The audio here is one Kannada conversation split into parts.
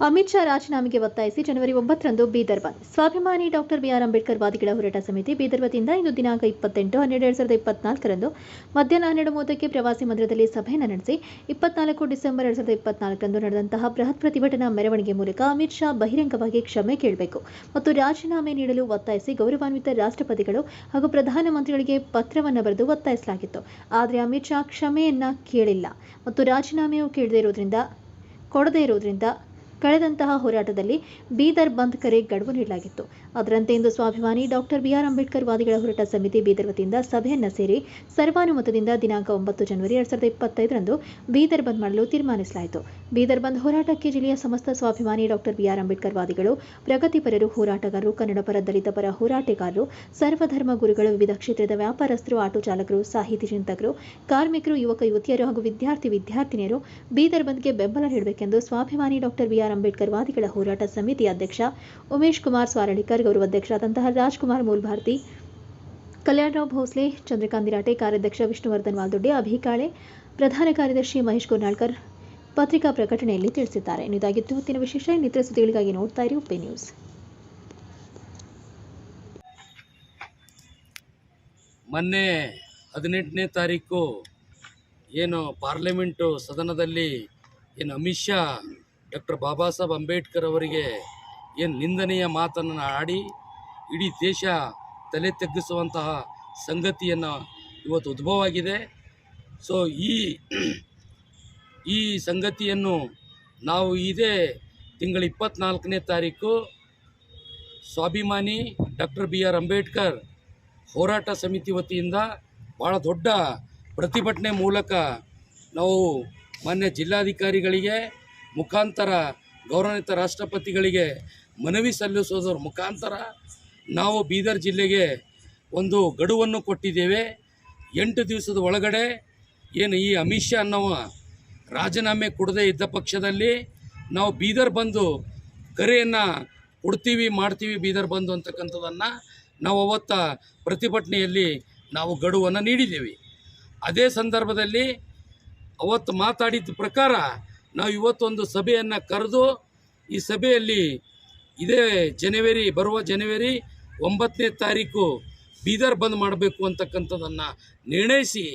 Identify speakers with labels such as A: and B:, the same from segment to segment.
A: ಅಮಿತ್ ಶಾ ರಾಜೀನಾಮೆಗೆ ಒತ್ತಾಯಿಸಿ ಜನವರಿ ಒಂಬತ್ತರಂದು ಬೀದರ್ ಬಂದ್ ಸ್ವಾಭಿಮಾನಿ ಡಾಕ್ಟರ್ ಬಿಆರ್ ಅಂಬೇಡ್ಕರ್ ವಾದಿಗಳ ಹೋರಾಟ ಸಮಿತಿ ಬೀದರ್ ವತಿಯಿಂದ ಇಂದು ದಿನಾಂಕ ಇಪ್ಪತ್ತೆಂಟು, ಹನ್ನೆರಡು ಎರಡು ಸಾವಿರದ ಇಪ್ಪತ್ನಾಲ್ಕರಂದು ಮಧ್ಯಾಹ್ನ ಹನ್ನೆರಡು ಮೂವತ್ತಕ್ಕೆ ಪ್ರವಾಸಿ ಮಂದಿರದಲ್ಲಿ ಸಭೆಯನ್ನು ನಡೆಸಿ, ಇಪ್ಪತ್ನಾಲ್ಕು ಡಿಸೆಂಬರ್ ಎರಡು ಸಾವಿರದ ಇಪ್ಪತ್ನಾಲ್ಕರಂದು ನಡೆದಂತಹ ಬೃಹತ್ ಪ್ರತಿಭಟನಾ ಮೆರವಣಿಗೆ ಮೂಲಕ ಅಮಿತ್ ಶಾ ಬಹಿರಂಗವಾಗಿ ಕ್ಷಮೆ ಕೇಳಬೇಕು ಮತ್ತು ರಾಜೀನಾಮೆ ನೀಡಲು ಒತ್ತಾಯಿಸಿ ಗೌರವಾನ್ವಿತ ರಾಷ್ಟ್ರಪತಿಗಳು ಹಾಗೂ ಪ್ರಧಾನಮಂತ್ರಿಗಳಿಗೆ ಪತ್ರವನ್ನು ಬರೆದು ಒತ್ತಾಯಿಸಲಾಗಿತ್ತು. ಆದರೆ ಅಮಿತ್ ಶಾ ಕ್ಷಮೆಯನ್ನ ಕೇಳಿಲ್ಲ ಮತ್ತು ರಾಜೀನಾಮೆಯೂ ಕೇಳದೇ ಇರೋದ್ರಿಂದ, ಕೊಡದೇ ಇರೋದ್ರಿಂದ ಕಳೆದಂತಹ ಹೋರಾಟದಲ್ಲಿ ಬೀದರ್ ಬಂದ್ ಕರೆ ಗಡುವು ನೀಡಲಾಗಿತ್ತು. ಅದರಂತೆ ಇಂದು ಸ್ವಾಭಿಮಾನಿ ಡಾಕ್ಟರ್ ಬಿಆರ್ ಅಂಬೇಡ್ಕರ್ ವಾದಿಗಳ ಹೋರಾಟ ಸಮಿತಿ ಬೀದರ್ ವತಿಯಿಂದ ಸಭೆಯನ್ನು ಸೇರಿ ಸರ್ವಾನುಮತದಿಂದ ದಿನಾಂಕ ಒಂಬತ್ತು ಜನವರಿ ಎರಡ್ ಸಾವಿರದ ಇಪ್ಪತ್ತೈದರಂದು ಬೀದರ್ ಬಂದ್ ಮಾಡಲು ತೀರ್ಮಾನಿಸಲಾಯಿತು. ಬೀದರ್ ಬಂದ್ ಹೋರಾಟಕ್ಕೆ ಜಿಲ್ಲೆಯ ಸಮಸ್ತ ಸ್ವಾಭಿಮಾನಿ ಡಾಕ್ಟರ್ ಬಿಆರ್ ಅಂಬೇಡ್ಕರ್ ವಾದಿಗಳು ಪ್ರಗತಿಪರರು ಹೋರಾಟಗಾರರು ಕನ್ನಡ ಪರ ದಲಿತ ಪರ ಹೋರಾಟಗಾರರು, ಸರ್ವಧರ್ಮ ಗುರುಗಳು, ವಿವಿಧ ಕ್ಷೇತ್ರದ ವ್ಯಾಪಾರಸ್ಥರು, ಆಟೋ ಚಾಲಕರು, ಸಾಹಿತಿ ಚಿಂತಕರು, ಕಾರ್ಮಿಕರು, ಯುವಕ, ಯುವತಿಯರು ಹಾಗೂ ವಿದ್ಯಾರ್ಥಿ ವಿದ್ಯಾರ್ಥಿನಿಯರು ಬೀದರ್ ಬಂದ್ಗೆ ಬೆಂಬಲ ನೀಡಬೇಕೆಂದು ಸ್ವಾಭಿಮಾನಿ ಡಾಕ್ಟರ್ ಬಿಆರ್ ಅಂಬೇಡ್ಕರ್ ವಾದಿಗಳ ಹೋರಾಟ ಸಮಿತಿ ಅಧ್ಯಕ್ಷ ಉಮೇಶ್ ಕುಮಾರ್ ಸ್ವಾರಳಿಕರ್ ಗೌರವಾಧ್ಯಕ್ಷರಾದಂತಹ ರಾಜ್ಕುಮಾರ್ ಮೂಲ್ಭಾರತಿ, ಕಲ್ಯಾಣರಾವ್ ಭೋಸ್ಲೆ, ಚಂದ್ರಕಾಂತ್ ನಿರಾಟೆ ಕಾರ್ಯಾಧ್ಯಕ್ಷ ವಿಷ್ಣುವರ್ಧನ್ ವಾಲ್ದೊಡ್ಡಿ ಅಭಿಕಾಳೆ ಪ್ರಧಾನ ಕಾರ್ಯದರ್ಶಿ ಮಹೇಶ್ ಕುರ್ನಾಳ್ಕರ್ ಪತ್ರಿಕಾ ಪ್ರಕಟಣೆಯಲ್ಲಿ ತಿಳಿಸಿದ್ದಾರೆ. ಇದಾಗಿತ್ತು ಇವತ್ತಿನ ವಿಶೇಷ. ನಿತ್ಯ ಸುದ್ದಿಗಳಿಗಾಗಿ ನೋಡ್ತಾ ಇರಿ ಉಪ್ಪೆ ನ್ಯೂಸ್.
B: ಮೊನ್ನೆ ಹದಿನೆಂಟನೇ ತಾರೀಕು ಏನು ಪಾರ್ಲಿಮೆಂಟು ಸದನದಲ್ಲಿ ಏನು ಅಮಿತ್ ಶಾ ಡಾಕ್ಟರ್ ಬಾಬಾ ಸಾಹೇಬ್ ಅಂಬೇಡ್ಕರ್ ಅವರಿಗೆ ಏನು ನಿಂದನೆಯ ಮಾತನ್ನು ಆಡಿ ಇಡೀ ದೇಶ ತಲೆ ತಗ್ಗಿಸುವಂತಹ ಸಂಗತಿಯನ್ನು ಇವತ್ತು ಉದ್ಭವ ಆಗಿದೆ ಸೊ ಈ ಈ ಸಂಗತಿಯನ್ನು ನಾವು ಇದೇ ತಿಂಗಳ ಇಪ್ಪತ್ನಾಲ್ಕನೇ ತಾರೀಕು ಸ್ವಾಭಿಮಾನಿ ಡಾಕ್ಟರ್ ಬಿ ಆರ್ ಅಂಬೇಡ್ಕರ್ ಹೋರಾಟ ಸಮಿತಿ ವತಿಯಿಂದ ಭಾಳ ದೊಡ್ಡ ಪ್ರತಿಭಟನೆ ಮೂಲಕ ನಾವು ಮಾನ್ಯ ಜಿಲ್ಲಾಧಿಕಾರಿಗಳಿಗೆ ಮುಖಾಂತರ ಗೌರವಾನ್ವಿತ ರಾಷ್ಟ್ರಪತಿಗಳಿಗೆ ಮನವಿ ಸಲ್ಲಿಸೋದ್ರ ಮುಖಾಂತರ ನಾವು ಬೀದರ್ ಜಿಲ್ಲೆಗೆ ಒಂದು ಗಡುವನ್ನು ಕೊಟ್ಟಿದ್ದೇವೆ. ಎಂಟು ದಿವಸದ ಒಳಗಡೆ ಏನು ಈ ಅಮಿತ್ ಶಾ ಅನ್ನೋವ ರಾಜೀನಾಮೆ ಕೊಡದೇ ಇದ್ದ ಪಕ್ಷದಲ್ಲಿ ನಾವು ಬೀದರ್ ಬಂದು ಕರೆಯನ್ನು ಕೊಡ್ತೀವಿ, ಮಾಡ್ತೀವಿ, ಬೀದರ್ ಬಂದು ಅಂತಕ್ಕಂಥದ್ದನ್ನು ನಾವು ಅವತ್ತ ಪ್ರತಿಭಟನೆಯಲ್ಲಿ ನಾವು ಗಡುವನ್ನು ನೀಡಿದ್ದೇವೆ. ಅದೇ ಸಂದರ್ಭದಲ್ಲಿ ಅವತ್ತು ಮಾತಾಡಿದ ಪ್ರಕಾರ ನಾವು ಇವತ್ತೊಂದು ಸಭೆಯನ್ನು ಕರೆದು ಈ ಸಭೆಯಲ್ಲಿ ಇದೇ ಜನವರಿ, ಬರುವ ಜನವರಿ ಒಂಬತ್ತನೇ ತಾರೀಕು ಬೀದರ್ ಬಂದ್ ಮಾಡಬೇಕು ಅಂತಕ್ಕಂಥದ್ದನ್ನು ನಿರ್ಣಯಿಸಿ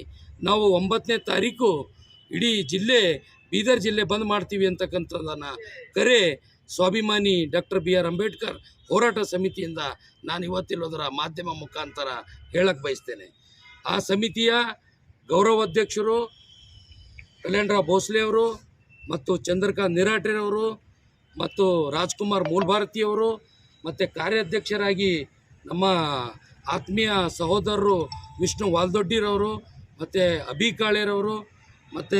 B: ನಾವು ಒಂಬತ್ತನೇ ತಾರೀಕು ಇಡೀ ಜಿಲ್ಲೆ, ಬೀದರ್ ಜಿಲ್ಲೆ ಬಂದ್ ಮಾಡ್ತೀವಿ ಅಂತಕ್ಕಂಥದ್ದನ್ನು ಕರೆ ಸ್ವಾಭಿಮಾನಿ ಡಾಕ್ಟರ್ ಬಿ ಆರ್ ಅಂಬೇಡ್ಕರ್ ಹೋರಾಟ ಸಮಿತಿಯಿಂದ ನಾನು ಇವತ್ತಿಲ್ಲೋದರ ಮಾಧ್ಯಮ ಮುಖಾಂತರ ಹೇಳಕ್ಕೆ ಬಯಸ್ತೇನೆ. ಆ ಸಮಿತಿಯ ಗೌರವಾಧ್ಯಕ್ಷರು ಕಲ್ಯಾಣರಾವ್ ಭೋಸ್ಲೆ ಅವರು ಮತ್ತು ಚಂದ್ರಕಾಂತ್ ನಿರಾಟೆರವರು ಮತ್ತು ರಾಜ್ಕುಮಾರ್ ಮೂಲ್ಭಾರತಿಯವರು ಮತ್ತು ಕಾರ್ಯಾಧ್ಯಕ್ಷರಾಗಿ ನಮ್ಮ ಆತ್ಮೀಯ ಸಹೋದರರು ವಿಷ್ಣು ವಾಲ್ದೊಡ್ಡಿರವರು ಮತ್ತು ಅಭಿ ಕಾಳೇರವರು ಮತ್ತು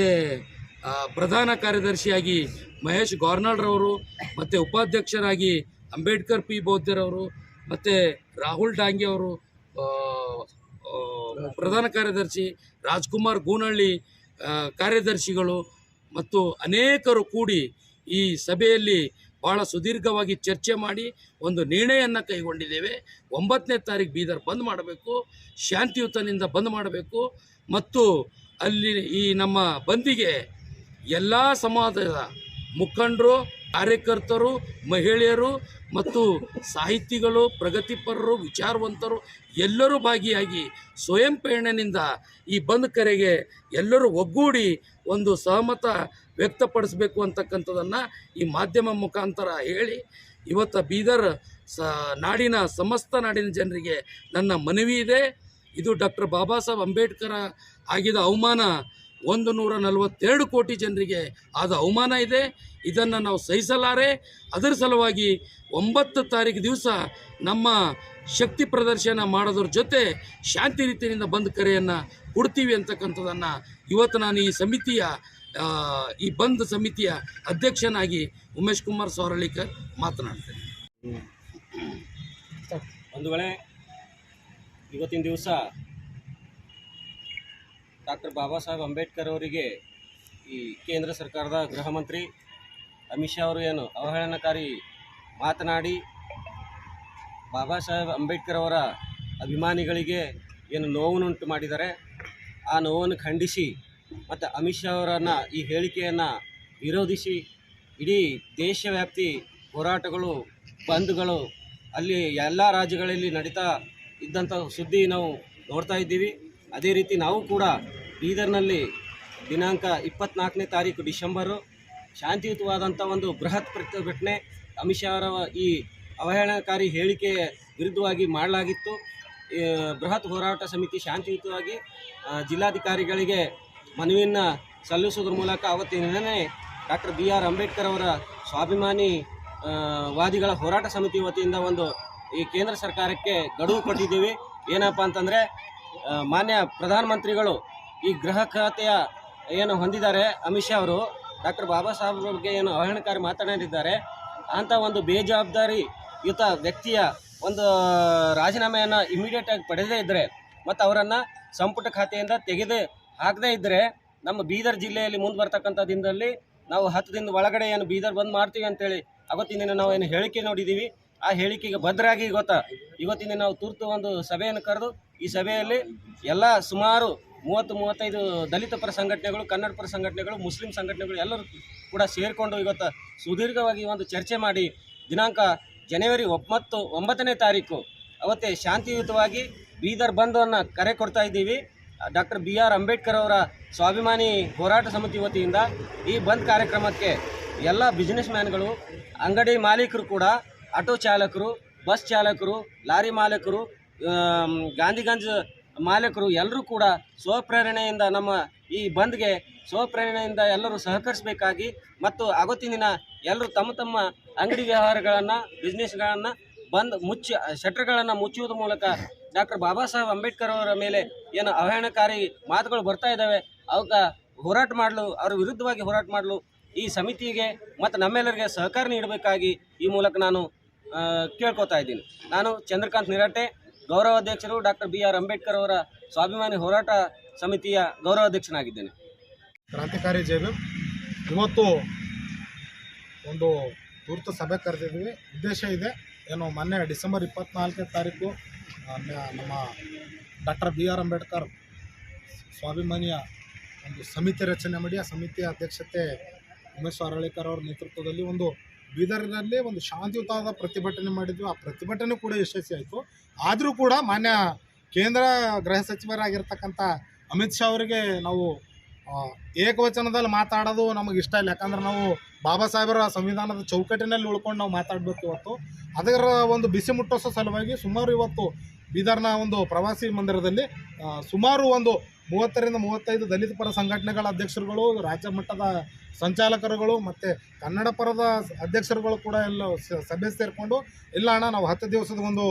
B: ಪ್ರಧಾನ ಕಾರ್ಯದರ್ಶಿಯಾಗಿ ಮಹೇಶ್ ಗಾರ್ನಾಳ್ರವರು ಮತ್ತು ಉಪಾಧ್ಯಕ್ಷರಾಗಿ ಅಂಬೇಡ್ಕರ್ ಪಿ ಬೌದ್ಧರವರು ಮತ್ತು ರಾಹುಲ್ ಡಾಂಗೆ ಅವರು ಪ್ರಧಾನ ಕಾರ್ಯದರ್ಶಿ ರಾಜ್ಕುಮಾರ್ ಗೂನಹಳ್ಳಿ ಕಾರ್ಯದರ್ಶಿಗಳು ಮತ್ತು ಅನೇಕರು ಕೂಡಿ ಈ ಸಭೆಯಲ್ಲಿ ಭಾಳ ಸುದೀರ್ಘವಾಗಿ ಚರ್ಚೆ ಮಾಡಿ ಒಂದು ನಿರ್ಣಯವನ್ನು ಕೈಗೊಂಡಿದ್ದೇವೆ. ಒಂಬತ್ತನೇ ತಾರೀಕು ಬೀದರ್ ಬಂದ್ ಮಾಡಬೇಕು, ಶಾಂತಿಯುತನಿಂದ ಬಂದ್ ಮಾಡಬೇಕು ಮತ್ತು ಅಲ್ಲಿ ಈ ನಮ್ಮ ಬಂದಿಗೆ ಎಲ್ಲ ಸಮಾಜದ ಮುಖಂಡರು ಕಾರ್ಯಕರ್ತರು, ಮಹಿಳೆಯರು ಮತ್ತು ಸಾಹಿತಿಗಳು, ಪ್ರಗತಿಪರರು, ವಿಚಾರವಂತರು ಎಲ್ಲರೂ ಭಾಗಿಯಾಗಿ ಸ್ವಯಂ ಪ್ರೇರಣೆಯಿಂದ ಈ ಬಂದ್ ಕರೆಗೆ ಎಲ್ಲರೂ ಒಗ್ಗೂಡಿ ಒಂದು ಸಹಮತ ವ್ಯಕ್ತಪಡಿಸಬೇಕು ಅಂತಕ್ಕಂಥದ್ದನ್ನು ಈ ಮಾಧ್ಯಮ ಮುಖಾಂತರ ಹೇಳಿ, ಇವತ್ತು ಬೀದರ್ ಸ ನಾಡಿನ ಸಮಸ್ತ ನಾಡಿನ ಜನರಿಗೆ ನನ್ನ ಮನವಿ ಇದೆ. ಇದು ಡಾಕ್ಟರ್ ಬಾಬಾ ಸಾಹೇಬ್ ಅಂಬೇಡ್ಕರ್ ಆಗಿದ ಅವಮಾನ ಒಂದು ನೂರ ನಲವತ್ತೆರಡು ಕೋಟಿ ಜನರಿಗೆ ಆದ ಅವಮಾನ ಇದೆ. ಇದನ್ನು ನಾವು ಸಹಿಸಲಾರೆ. ಅದರ ಸಲುವಾಗಿ ಒಂಬತ್ತು ತಾರೀಕು ದಿವಸ ನಮ್ಮ ಶಕ್ತಿ ಪ್ರದರ್ಶನ ಮಾಡೋದ್ರ ಜೊತೆ ಶಾಂತಿ ರೀತಿಯಿಂದ ಬಂದ್ ಕರೆಯನ್ನು ಕೊಡ್ತೀವಿ ಅಂತಕ್ಕಂಥದ್ದನ್ನು ಇವತ್ತು ನಾನು ಈ ಸಮಿತಿಯ ಈ ಬಂದ್ ಸಮಿತಿಯ ಅಧ್ಯಕ್ಷನಾಗಿ ಉಮೇಶ್ ಕುಮಾರ್ ಸೌರಳಿಕರ್ ಮಾತನಾಡ್ತೇನೆ.
C: ಒಂದು ವೇಳೆ ಇವತ್ತಿನ ದಿವಸ ಡಾಕ್ಟರ್ ಬಾಬಾ ಸಾಹೇಬ್ ಅಂಬೇಡ್ಕರ್ ಅವರಿಗೆ ಈ ಕೇಂದ್ರ ಸರ್ಕಾರದ ಗೃಹ ಮಂತ್ರಿ ಅಮಿತ್ ಶಾ ಅವರು ಏನು ಅವಹೇಳನಕಾರಿ ಮಾತನಾಡಿ ಬಾಬಾ ಸಾಹೇಬ್ ಅಂಬೇಡ್ಕರ್ ಅವರ ಅಭಿಮಾನಿಗಳಿಗೆ ಏನು ನೋವನ್ನುಂಟು ಮಾಡಿದ್ದಾರೆ. ಆ ನೋವನ್ನು ಖಂಡಿಸಿ ಮತ್ತು ಅಮಿತ್ ಶಾ ಅವರನ್ನು ಈ ಹೇಳಿಕೆಯನ್ನು ವಿರೋಧಿಸಿ ಇಡೀ ದೇಶವ್ಯಾಪ್ತಿ ಹೋರಾಟಗಳು, ಬಂದ್ಗಳು ಅಲ್ಲಿ ಎಲ್ಲ ರಾಜ್ಯಗಳಲ್ಲಿ ನಡೀತಾ ಇದ್ದಂಥ ಸುದ್ದಿ ನಾವು ನೋಡ್ತಾ ಇದ್ದೀವಿ. ಅದೇ ರೀತಿ ನಾವು ಕೂಡ ಬೀದರ್ನಲ್ಲಿ ದಿನಾಂಕ ಇಪ್ಪತ್ನಾಲ್ಕನೇ ತಾರೀಕು ಡಿಸೆಂಬರು ಶಾಂತಿಯುತವಾದಂಥ ಒಂದು ಬೃಹತ್ ಪ್ರತಿಭಟನೆ ಅಮಿತ್ ಶಾ ಅವರ ಈ ಅವಹೇಳನಕಾರಿ ಹೇಳಿಕೆ ವಿರುದ್ಧವಾಗಿ ಮಾಡಲಾಗಿತ್ತು. ಬೃಹತ್ ಹೋರಾಟ ಸಮಿತಿ ಶಾಂತಿಯುತವಾಗಿ ಜಿಲ್ಲಾಧಿಕಾರಿಗಳಿಗೆ ಮನವಿಯನ್ನು ಸಲ್ಲಿಸೋದ್ರ ಮೂಲಕ ಅವತ್ತಿನ ಡಾಕ್ಟರ್ ಬಿ ಆರ್ ಅಂಬೇಡ್ಕರ್ ಅವರ ಸ್ವಾಭಿಮಾನಿ ವಾದಿಗಳ ಹೋರಾಟ ಸಮಿತಿ ವತಿಯಿಂದ ಒಂದು ಈ ಕೇಂದ್ರ ಸರ್ಕಾರಕ್ಕೆ ಗಡುವು ಕೊಟ್ಟಿದ್ದೀವಿ. ಏನಪ್ಪ ಅಂತಂದರೆ ಮಾನ್ಯ ಪ್ರಧಾನಮಂತ್ರಿಗಳು ಈ ಗೃಹ ಖಾತೆಯ ಏನು ಹೊಂದಿದ್ದಾರೆ ಅಮಿತ್ ಶಾ ಅವರು ಡಾಕ್ಟರ್ ಬಾಬಾ ಸಾಹೇಬ್ರ ಬಗ್ಗೆ ಏನು ಅವಹೇಳನಕಾರಿ ಮಾತನಾಡಿದ್ದಾರೆ. ಅಂಥ ಒಂದು ಬೇಜವಾಬ್ದಾರಿಯುತ ವ್ಯಕ್ತಿಯ ಒಂದು ರಾಜೀನಾಮೆಯನ್ನು ಇಮಿಡಿಯೇಟಾಗಿ ಪಡೆದೇ ಇದ್ದರೆ ಮತ್ತು ಅವರನ್ನು ಸಂಪುಟ ಖಾತೆಯಿಂದ ತೆಗೆದು ಹಾಕದೇ ಇದ್ದರೆ ನಮ್ಮ ಬೀದರ್ ಜಿಲ್ಲೆಯಲ್ಲಿ ಮುಂದೆ ಬರ್ತಕ್ಕಂಥ ದಿನದಲ್ಲಿ ನಾವು ಹತ್ತು ದಿನದ ಒಳಗಡೆ ಏನು ಬೀದರ್ ಬಂದ್ ಮಾಡ್ತೀವಿ ಅಂತೇಳಿ ಅವತ್ತಿನ ದಿನ ನಾವು ಏನು ಹೇಳಿಕೆ ನೋಡಿದ್ದೀವಿ ಆ ಹೇಳಿಕೆಗೆ ಭದ್ರಾಗಿ ಗೊತ್ತಾ, ಇವತ್ತಿನ ನಾವು ತುರ್ತು ಒಂದು ಸಭೆಯನ್ನು ಕರೆದು ಈ ಸಭೆಯಲ್ಲಿ ಎಲ್ಲ ಸುಮಾರು ಮೂವತ್ತು, ಮೂವತ್ತೈದು ದಲಿತ ಪರ ಸಂಘಟನೆಗಳು, ಕನ್ನಡ ಪರ ಸಂಘಟನೆಗಳು, ಮುಸ್ಲಿಂ ಸಂಘಟನೆಗಳು ಎಲ್ಲರೂ ಕೂಡ ಸೇರಿಕೊಂಡು ಇವತ್ತು ಸುದೀರ್ಘವಾಗಿ ಒಂದು ಚರ್ಚೆ ಮಾಡಿ ದಿನಾಂಕ ಜನವರಿ ಒಂಬತ್ತು, ಒಂಬತ್ತನೇ ತಾರೀಕು ಅವತ್ತೇ ಶಾಂತಿಯುತವಾಗಿ ಬೀದರ್ ಬಂದನ್ನು ಕರೆ ಕೊಡ್ತಾ ಇದ್ದೀವಿ. ಡಾಕ್ಟರ್ ಬಿ ಆರ್ ಅಂಬೇಡ್ಕರ್ ಅವರ ಸ್ವಾಭಿಮಾನಿ ಹೋರಾಟ ಸಮಿತಿ ವತಿಯಿಂದ ಈ ಬಂದ್ ಕಾರ್ಯಕ್ರಮಕ್ಕೆ ಎಲ್ಲ ಬಿಸ್ನೆಸ್ ಮ್ಯಾನ್ಗಳು ಅಂಗಡಿ ಮಾಲೀಕರು ಕೂಡ, ಆಟೋ ಚಾಲಕರು, ಬಸ್ ಚಾಲಕರು, ಲಾರಿ ಮಾಲೀಕರು ಗಾಂಧಿ ಮಾಲೀಕರು ಎಲ್ಲರೂ ಕೂಡ ಸ್ವಪ್ರೇರಣೆಯಿಂದ ನಮ್ಮ ಈ ಬಂದ್ಗೆ ಸ್ವಪ್ರೇರಣೆಯಿಂದ ಎಲ್ಲರೂ ಸಹಕರಿಸಬೇಕಾಗಿ ಮತ್ತು ಆವತ್ತಿನ ದಿನ ಎಲ್ಲರೂ ತಮ್ಮ ತಮ್ಮ ಅಂಗಡಿ ವ್ಯವಹಾರಗಳನ್ನು ಬಿಸ್ನೆಸ್ಗಳನ್ನು ಬಂದ್ ಮುಚ್ಚಿ ಶಟ್ರ್ಗಳನ್ನು ಮುಚ್ಚುವುದ ಮೂಲಕ ಡಾಕ್ಟರ್ ಬಾಬಾ ಸಾಹೇಬ್ ಅಂಬೇಡ್ಕರ್ ಅವರ ಮೇಲೆ ಏನು ಅವಹೇಳನಕಾರಿ ಮಾತುಗಳು ಬರ್ತಾ ಇದ್ದಾವೆ, ಅವಕ್ಕೆ ಹೋರಾಟ ಮಾಡಲು, ಅವರ ವಿರುದ್ಧವಾಗಿ ಹೋರಾಟ ಮಾಡಲು ಈ ಸಮಿತಿಗೆ ಮತ್ತು ನಮ್ಮೆಲ್ಲರಿಗೆ ಸಹಕಾರ ನೀಡಬೇಕಾಗಿ ಈ ಮೂಲಕ ನಾನು ಕೇಳ್ಕೊತಾ ಇದ್ದೀನಿ. ನಾನು ಚಂದ್ರಕಾಂತ್ ನಿರಾಟೆ. ಗೌರವಾಧ್ಯಕ್ಷರು ಡಾಕ್ಟರ್ ಬಿ ಆರ್ ಅಂಬೇಡ್ಕರ್ ಅವರ ಸ್ವಾಭಿಮಾನಿ ಹೋರಾಟ ಸಮಿತಿಯ ಗೌರವಾಧ್ಯಕ್ಷನಾಗಿದ್ದೇನೆ.
D: ಕ್ರಾಂತಿಕಾರಿ ಜೈನು ಇವತ್ತು ಒಂದು ತುರ್ತು ಸಭೆ ಕರೆದಿದ್ದೀವಿ. ಉದ್ದೇಶ ಇದೆ. ಏನು ಮೊನ್ನೆ ಡಿಸೆಂಬರ್ ಇಪ್ಪತ್ನಾಲ್ಕನೇ ತಾರೀಕು ನಮ್ಮ ಡಾಕ್ಟರ್ ಬಿ ಆರ್ ಅಂಬೇಡ್ಕರ್ ಸ್ವಾಭಿಮಾನಿಯ ಒಂದು ಸಮಿತಿ ರಚನೆ ಮಾಡಿ, ಆ ಸಮಿತಿಯ ಅಧ್ಯಕ್ಷತೆ ಉಮೇಶ್ ಅರಳಿಕರ್ ಅವರ ನೇತೃತ್ವದಲ್ಲಿ ಒಂದು ಬೀದರ್ನಲ್ಲಿ ಒಂದು ಶಾಂತಿಯುತವಾದ ಪ್ರತಿಭಟನೆ ಮಾಡಿದ್ವಿ. ಆ ಪ್ರತಿಭಟನೆ ಕೂಡ ಯಶಸ್ವಿ ಆಯಿತು. ಆದರೂ ಕೂಡ ಮಾನ್ಯ ಕೇಂದ್ರ ಗೃಹ ಸಚಿವರಾಗಿರ್ತಕ್ಕಂಥ ಅಮಿತ್ ಶಾ ಅವರಿಗೆ ನಾವು ಏಕವಚನದಲ್ಲಿ ಮಾತಾಡೋದು ನಮಗೆ ಇಷ್ಟ ಇಲ್ಲ. ಯಾಕಂದ್ರೆ ನಾವು ಬಾಬಾ ಸಾಹೇಬರ ಸಂವಿಧಾನದ ಚೌಕಟ್ಟಿನಲ್ಲಿ ಉಳ್ಕೊಂಡು ನಾವು ಮಾತಾಡಬೇಕು ಇವತ್ತು. ಅದರ ಒಂದು ಬಿಸಿ ಮುಟ್ಟಿಸೋ ಸಲುವಾಗಿ ಸುಮಾರು ಇವತ್ತು ಬೀದರ್ನ ಒಂದು ಪ್ರವಾಸಿ ಮಂದಿರದಲ್ಲಿ ಸುಮಾರು ಒಂದು ಮೂವತ್ತರಿಂದ ಮೂವತ್ತೈದು ದಲಿತ ಪರ ಸಂಘಟನೆಗಳ ಅಧ್ಯಕ್ಷರುಗಳು, ರಾಜ್ಯ ಮಟ್ಟದ ಸಂಚಾಲಕರುಗಳು ಮತ್ತು ಕನ್ನಡ ಪರದ ಅಧ್ಯಕ್ಷರುಗಳು ಕೂಡ ಎಲ್ಲ ಸಭೆ ಸೇರಿಕೊಂಡು, ಇಲ್ಲ ಅಣ್ಣ, ನಾವು ಹತ್ತು ದಿವಸದ ಒಂದು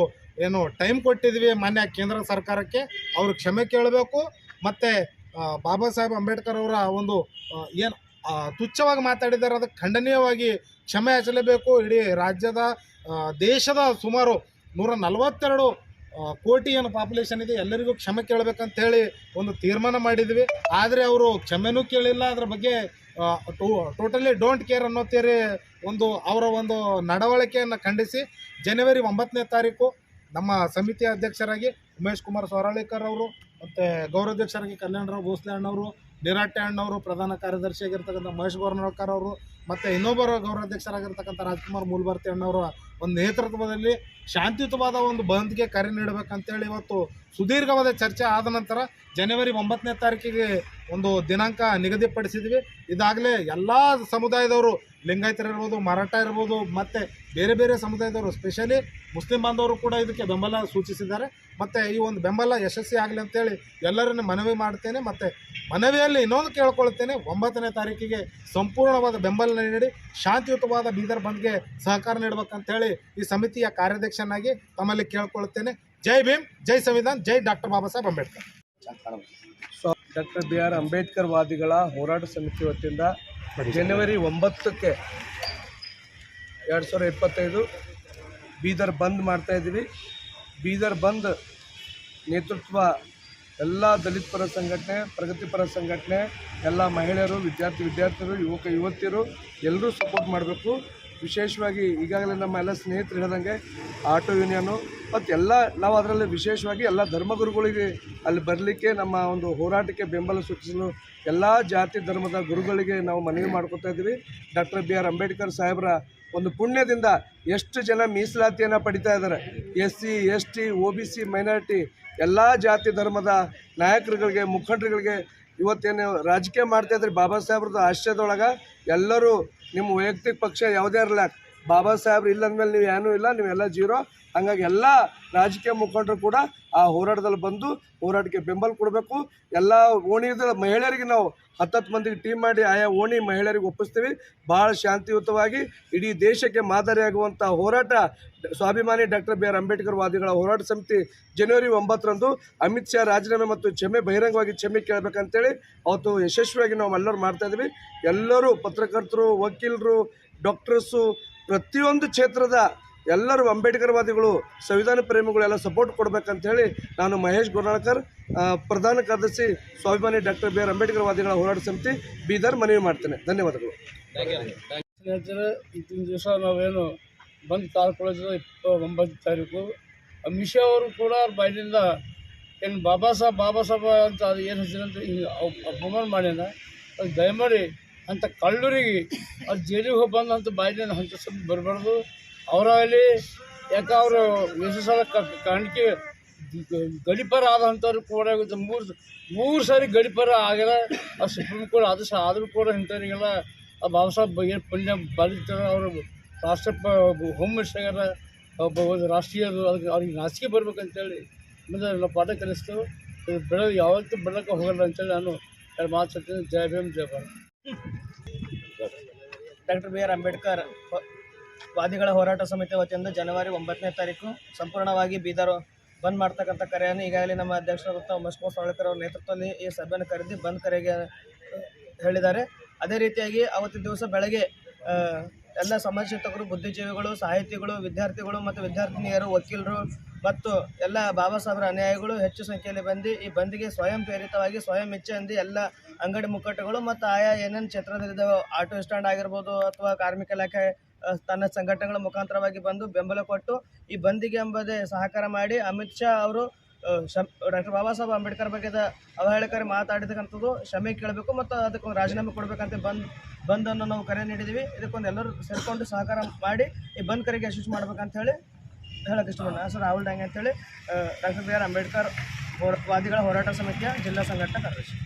D: ಏನು ಟೈಮ್ ಕೊಟ್ಟಿದ್ವಿ ಮಾನ್ಯ ಕೇಂದ್ರ ಸರ್ಕಾರಕ್ಕೆ, ಅವರು ಕ್ಷಮೆ ಕೇಳಬೇಕು ಮತ್ತು ಬಾಬಾ ಸಾಹೇಬ್ ಅಂಬೇಡ್ಕರ್ ಅವರ ಒಂದು ಏನು ತುಚ್ಛವಾಗಿ ಮಾತಾಡಿದ್ದಾರೆ, ಅದಕ್ಕೆ ಖಂಡನೀಯವಾಗಿ ಕ್ಷಮೆ ಹಚ್ಚಲೇಬೇಕು. ಇಡೀ ರಾಜ್ಯದ ದೇಶದ ಸುಮಾರು ನೂರ ನಲವತ್ತೆರಡು ಕೋಟಿ ಏನು ಪಾಪ್ಯುಲೇಷನ್ ಇದೆ, ಎಲ್ಲರಿಗೂ ಕ್ಷಮೆ ಕೇಳಬೇಕಂತ ಹೇಳಿ ಒಂದು ತೀರ್ಮಾನ ಮಾಡಿದ್ವಿ. ಆದರೆ ಅವರು ಕ್ಷಮೆನೂ ಕೇಳಿಲ್ಲ, ಅದರ ಬಗ್ಗೆ ಟೋಟಲಿ ಡೋಂಟ್ ಕೇರ್ ಅನ್ನೋ ತೀರಿ ಒಂದು, ಅವರ ಒಂದು ನಡವಳಿಕೆಯನ್ನು ಖಂಡಿಸಿ ಜನವರಿ ಒಂಬತ್ತನೇ ತಾರೀಕು ನಮ್ಮ ಸಮಿತಿ ಅಧ್ಯಕ್ಷರಾಗಿ ಉಮೇಶ್ ಕುಮಾರ್ ಸೊರಾಳಿಕರ್ ಅವರು, ಮತ್ತು ಗೌರವಾಧ್ಯಕ್ಷರಾಗಿ ಕಲ್ಯಾಣರಾವ್ ಭೋಸ್ಲೆ ಅಣ್ಣವರು, ನಿರಾಟೆ ಅಣ್ಣವರು, ಪ್ರಧಾನ ಕಾರ್ಯದರ್ಶಿಯಾಗಿರ್ತಕ್ಕಂಥ ಮಹೇಶ್ ಗೋರ್ನಳ್ಕರ್ ಅವರು ಮತ್ತು ಇನ್ನೊಬ್ಬರ ಗೌರವಾಧ್ಯಕ್ಷರಾಗಿರ್ತಕ್ಕಂಥ ರಾಜ್ಕುಮಾರ್ ಮೂಲಭಾರತಿ ಅಣ್ಣವರ ಒಂದು ನೇತೃತ್ವದಲ್ಲಿ ಶಾಂತಿಯುತವಾದ ಒಂದು ಬಂದ್ಗೆ ಕರೆ ನೀಡಬೇಕಂತೇಳಿ ಇವತ್ತು ಸುದೀರ್ಘವಾದ ಚರ್ಚೆ ಆದ ನಂತರ ಜನವರಿ ಒಂಬತ್ತನೇ ತಾರೀಕಿಗೆ ಒಂದು ದಿನಾಂಕ ನಿಗದಿಪಡಿಸಿದ್ವಿ. ಇದಾಗಲೇ ಎಲ್ಲ ಸಮುದಾಯದವರು ಲಿಂಗಾಯತರಿರ್ಬೋದು ಮರಾಠ ಇರ್ಬೋದು, ಮತ್ತು ಬೇರೆ ಬೇರೆ ಸಮುದಾಯದವರು, ಸ್ಪೆಷಲಿ ಮುಸ್ಲಿಂ ಬಾಂಧವರು ಕೂಡ ಇದಕ್ಕೆ ಬೆಂಬಲ ಸೂಚಿಸಿದ್ದಾರೆ. ಮತ್ತು ಈ ಒಂದು ಬೆಂಬಲ ಯಶಸ್ವಿ ಆಗಲಿ ಅಂತೇಳಿ ಎಲ್ಲರನ್ನು ಮನವಿ ಮಾಡ್ತೇನೆ. ಮತ್ತು ಮನವಿಯಲ್ಲಿ ಇನ್ನೊಂದು ಕೇಳ್ಕೊಳ್ತೇನೆ. ಒಂಬತ್ತನೇ ತಾರೀಕಿಗೆ ಸಂಪೂರ್ಣವಾದ ಬೆಂಬಲ ನೀಡಿ ಶಾಂತಿಯುತವಾದ ಬೀದರ್ ಬಂದ್ಗೆ ಸಹಕಾರ ನೀಡಬೇಕಂತೇಳಿ ಈ ಸಮಿತಿಯ ಕಾರ್ಯಾಧ್ಯಕ್ಷನಾಗಿ ತಮ್ಮಲ್ಲಿ ಕೇಳ್ಕೊಳ್ತೇನೆ ಜೈ ಭೀಮ್ ಜೈ ಸಂವಿಧಾನ್ ಜೈ doctor Baba Saheb Ambedkar.
E: Doctor B R Ambedkar ವಾದಿಗಳ ಹೋರಾಟ ಸಮಿತಿ ವತಿಯಿಂದ ಜನವರಿ ಒಂಬತ್ತಕ್ಕೆ ಎರಡು ಸಾವಿರದ ಇಪ್ಪತ್ತೈದು ಬೀದರ್ ಬಂದ್ ಮಾಡ್ತಾ ಇದ್ದೀವಿ. ಬೀದರ್ ಬಂದ್ ನೇತೃತ್ವ ಎಲ್ಲ ದಲಿತ ಪರ ಸಂಘಟನೆ, ಪ್ರಗತಿಪರ ಸಂಘಟನೆ, ಎಲ್ಲ ಮಹಿಳೆಯರು, ವಿದ್ಯಾರ್ಥಿ, ವಿದ್ಯಾರ್ಥಿಗಳು, ಯುವಕ, ಯುವತಿಯರು ಎಲ್ಲರೂ ಸಪೋರ್ಟ್ ಮಾಡಬೇಕು. ವಿಶೇಷವಾಗಿ ಈಗಾಗಲೇ ನಮ್ಮ ಎಲ್ಲ ಸ್ನೇಹಿತರು ಹೇಳ್ದಂಗೆ ಆಟೋ ಯೂನಿಯನು, ಮತ್ತು ಎಲ್ಲ ನಾವು ಅದರಲ್ಲಿ ವಿಶೇಷವಾಗಿ ಎಲ್ಲ ಧರ್ಮಗುರುಗಳಿಗೆ ಅಲ್ಲಿ ಬರಲಿಕ್ಕೆ ನಮ್ಮ ಒಂದು ಹೋರಾಟಕ್ಕೆ ಬೆಂಬಲ ಸೂಚಿಸಲು ಎಲ್ಲ ಜಾತಿ ಧರ್ಮದ ಗುರುಗಳಿಗೆ ನಾವು ಮನವಿ ಮಾಡ್ಕೊತಾ ಇದ್ದೀವಿ. ಡಾಕ್ಟರ್ ಬಿ ಆರ್ ಅಂಬೇಡ್ಕರ್ ಸಾಹೇಬರ ಒಂದು ಪುಣ್ಯದಿಂದ ಎಷ್ಟು ಜನ ಮೀಸಲಾತಿಯನ್ನು ಪಡಿತಾ ಇದ್ದಾರೆ. S C, S T O B C, minority ಎಲ್ಲ ಜಾತಿ ಧರ್ಮದ ನಾಯಕರುಗಳಿಗೆ, ಮುಖಂಡರುಗಳಿಗೆ ಇವತ್ತೇನು ರಾಜಕೀಯ ಮಾಡ್ತಾ ಇದ್ರಿ. ಬಾಬಾ ಸಾಹೇಬ್ರದ್ದು ಆಶ್ರಯದೊಳಗೆ ಎಲ್ಲರೂ ನಿಮ್ಮ ವೈಯಕ್ತಿಕ ಪಕ್ಷ ಯಾವುದೇ ಇರಲ್ಲ ಬಾಬಾ ಸಾಹೇಬ್ರು ಇಲ್ಲ ಅಂದಮೇಲೆ ನೀವು ಏನೂ ಇಲ್ಲ ನೀವೆಲ್ಲ ಜೀರೋ. ಹಂಗಾಗಿ ಎಲ್ಲ ರಾಜಕೀಯ ಮುಖಂಡರು ಕೂಡ ಆ ಹೋರಾಟದಲ್ಲಿ ಬಂದು ಹೋರಾಟಕ್ಕೆ ಬೆಂಬಲ ಕೊಡಬೇಕು. ಎಲ್ಲ ಓಣಿದ ಮಹಿಳೆಯರಿಗೆ ನಾವು ಹತ್ತತ್ತು ಮಂದಿಗೆ ಟೀಮ್ ಮಾಡಿ ಆಯಾ ಓಣಿ ಮಹಿಳೆಯರಿಗೆ ಒಪ್ಪಿಸ್ತೀವಿ. ಭಾಳ ಶಾಂತಿಯುತವಾಗಿ ಇಡೀ ದೇಶಕ್ಕೆ ಮಾದರಿಯಾಗುವಂಥ ಹೋರಾಟ ಸ್ವಾಭಿಮಾನಿ ಡಾಕ್ಟರ್ ಬಿ ಆರ್ ಅಂಬೇಡ್ಕರ್ ವಾದಿಗಳ ಹೋರಾಟ ಸಮಿತಿ ಜನವರಿ ಒಂಬತ್ತರಂದು ಅಮಿತ್ ಶಾ ರಾಜೀನಾಮೆ ಮತ್ತು ಕ್ಷಮೆ ಬಹಿರಂಗವಾಗಿ ಕ್ಷಮೆ ಕೇಳಬೇಕಂತೇಳಿ ಅವತ್ತು ಯಶಸ್ವಿಯಾಗಿ ನಾವು ಎಲ್ಲರೂ ಮಾಡ್ತಾ ಇದ್ವಿ ಎಲ್ಲರೂ ಪತ್ರಕರ್ತರು, ವಕೀಲರು, ಡಾಕ್ಟರ್ಸು ಪ್ರತಿಯೊಂದು ಕ್ಷೇತ್ರದ ಎಲ್ಲರೂ ಅಂಬೇಡ್ಕರ್ವಾದಿಗಳು, ಸಂವಿಧಾನ ಪ್ರೇಮಿಗಳು ಎಲ್ಲ ಸಪೋರ್ಟ್ ಕೊಡಬೇಕಂತ ಹೇಳಿ ನಾನು ಮಹೇಶ್ ಗುರ್ನಾಳ್ಕರ್ ಪ್ರಧಾನ ಕಾರ್ಯದರ್ಶಿ ಸ್ವಾಭಿಮಾನಿ ಡಾಕ್ಟರ್ ಬಿ ಆರ್ ಅಂಬೇಡ್ಕರ್ ವಾದಿಗಳ ಹೋರಾಟ ಸಮಿತಿ ಬೀದರ್ ಮನವಿ ಮಾಡ್ತೇನೆ. ಧನ್ಯವಾದಗಳು.
F: ಸ್ನೇಹಿತರೆ ಇವತ್ತಿನ ದಿವಸ ನಾವೇನು ಬಂದ್ ತಾಳ್ಕೊಳ್ಳೋದು ಇಪ್ಪ ಒಂಬತ್ತು ತಾರೀಕು ಅಮಿತ್ ಶಾ ಅವರು ಕೂಡ ಬಾಯಿನಿಂದ ಏನು ಬಾಬಾ ಸಾಹೇಬ್, ಬಾಬಾ ಸಾಹೇಬ ಅಂತ ಅದು ಏನು ಹೆಸರಂತ ಹಿಂಗೆ ಅಪ್- ಅಪಮಾನ ಮಾಡ್ಯಾನ. ಅದು ದಯಮಾಡಿ ಅಂಥ ಕಳ್ಳರಿಗೆ ಅದು ಜೈಲಿಗೆ ಹೋಗಿ ಬಂದಂತ ಅಂತ ಬಾಯಿನಿಂದ ಅಂಥ ಸ್ವಲ್ಪ ಬರಬಾರ್ದು ಅವರಾಗಲಿ ಯಾಕೆ ಅವರು ಎಷ್ಟು ಸಲ ಕಾಣಿಕೆ ಗಡಿಪಾರ ಆದಂಥವ್ರು ಕೂಡ ಮೂರು ಮೂರು ಸಾರಿ ಗಡಿಪಾರ ಆಗ್ಯಾರ ಆ ಸುಪ್ರೀಂ ಕೋರ್ಟ್ ಆದೇಶ ಆದರೂ ಕೂಡ ಇಂಥವ್ರಿಗೆಲ್ಲ ಆ ಬಾಬಾ ಸಾಹೇಬ್ ಏನು ಪುಣ್ಯ ಬರೀತಾರೆ ಅವರು ರಾಷ್ಟ್ರ ಹೋಮ್ ಮಿನಿಸ್ಟರ್ ಒಬ್ಬ ಒಂದು ರಾಷ್ಟ್ರೀಯರು ಅದಕ್ಕೆ ಅವ್ರಿಗೆ ನಾಚಿಕೆ ಬರ್ಬೇಕಂತೇಳಿ ಮುಂದೆ ನಾವು ಪಾಠ ಕಲಿಸ್ತು. ಬೆಳೆ ಯಾವತ್ತೂ ಬೆಳಕ್ಕೆ ಹೋಗಲ್ಲ ಅಂತೇಳಿ ನಾನು ಎರಡು ಮಾತು ಜಯ ಭೀಮ್ ಜಯ Bharat.
G: Doctor B R Ambedkar ವಾದಿಗಳ ಹೋರಾಟ ಸಮಿತಿ ವತಿಯಿಂದ ಜನವರಿ ಒಂಬತ್ತನೇ ತಾರೀಕು ಸಂಪೂರ್ಣವಾಗಿ ಬೀದರ್ ಬಂದ್ ಮಾಡ್ತಕ್ಕಂಥ ಕರೆಯನ್ನು ಈಗಾಗಲೇ ನಮ್ಮ ಅಧ್ಯಕ್ಷರಾದಂಥ ಉಮೇಶ್ ಸಾವಳಕರ್ ಅವರ ನೇತೃತ್ವದಲ್ಲಿ ಈ ಸಭೆಯನ್ನು ಕರೆದು ಬಂದ್ ಕರೆಗೆ ಹೇಳಿದ್ದಾರೆ. ಅದೇ ರೀತಿಯಾಗಿ ಅವತ್ತಿನ ದಿವಸ ಬೆಳಗ್ಗೆ ಎಲ್ಲ ಸಮಾಜ ಚಿಂತಕರು ಬುದ್ಧಿಜೀವಿಗಳು, ಸಾಹಿತಿಗಳು, ವಿದ್ಯಾರ್ಥಿಗಳು ಮತ್ತು ವಿದ್ಯಾರ್ಥಿನಿಯರು, ವಕೀಲರು ಮತ್ತು ಎಲ್ಲ ಬಾಬಾ ಸಾಹೇಬರ ಅನುಯಾಯಿಗಳು ಹೆಚ್ಚು ಸಂಖ್ಯೆಯಲ್ಲಿ ಬಂದು ಈ ಬಂದ್ಗೆ ಸ್ವಯಂ ಪ್ರೇರಿತವಾಗಿ, ಸ್ವಯಂ ಇಚ್ಛೆಯಿಂದ ಎಲ್ಲ ಅಂಗಡಿ ಮುಕ್ಕಟ್ಟುಗಳು ಮತ್ತು ಆಯಾ ಏನೇನು ಕ್ಷೇತ್ರದಲ್ಲಿದ್ದಾವೆ, ಆಟೋ ಸ್ಟ್ಯಾಂಡ್ ಆಗಿರ್ಬೋದು ಅಥವಾ ಕಾರ್ಮಿಕ ಇಲಾಖೆ ತನ್ನ ಸಂಘಟನೆಗಳ ಮುಖಾಂತರವಾಗಿ ಬಂದು ಬೆಂಬಲ ಕೊಟ್ಟು ಈ ಬಂದಿಗೆ ಎಂಬುದೇ ಸಹಕಾರ ಮಾಡಿ ಅಮಿತ್ ಶಾ ಅವರು ಡಾಕ್ಟರ್ ಬಾಬಾ ಸಾಹೇಬ್ ಅಂಬೇಡ್ಕರ್ ಬಗ್ಗೆ ಅವಹೇಳಕರಿ ಮಾತಾಡಿದಕ್ಕಂಥದ್ದು ಕ್ಷಮೆ ಕೇಳಬೇಕು ಮತ್ತು ಅದಕ್ಕೊಂದು ರಾಜೀನಾಮೆ ಕೊಡಬೇಕಂತ ಬಂದ್, ಬಂದನ್ನು ನಾವು ಕರೆ ನೀಡಿದ್ದೀವಿ. ಇದಕ್ಕೊಂದು ಎಲ್ಲರೂ ಸೇರಿಕೊಂಡು ಸಹಕಾರ ಮಾಡಿ ಈ ಬಂದ್ ಕರೆಗೆ ಯಶಸ್ವಿ ಮಾಡ್ಬೇಕಂತ ಹೇಳಿ ಹೇಳಕ್ಕೆ ಇಷ್ಟಪಡ್ತೀನಿ ಹೆಸರು ರಾಹುಲ್ ಡಾಂಗೆ ಅಂತೇಳಿ ಡಾಕ್ಟರ್ ಬಿ ಆರ್ ಅಂಬೇಡ್ಕರ್ ಹೋರ, ವಾದಿಗಳ ಹೋರಾಟ ಸಮಿತಿಯ ಜಿಲ್ಲಾ ಸಂಘಟನಾ ಕಾರ್ಯದರ್ಶಿ.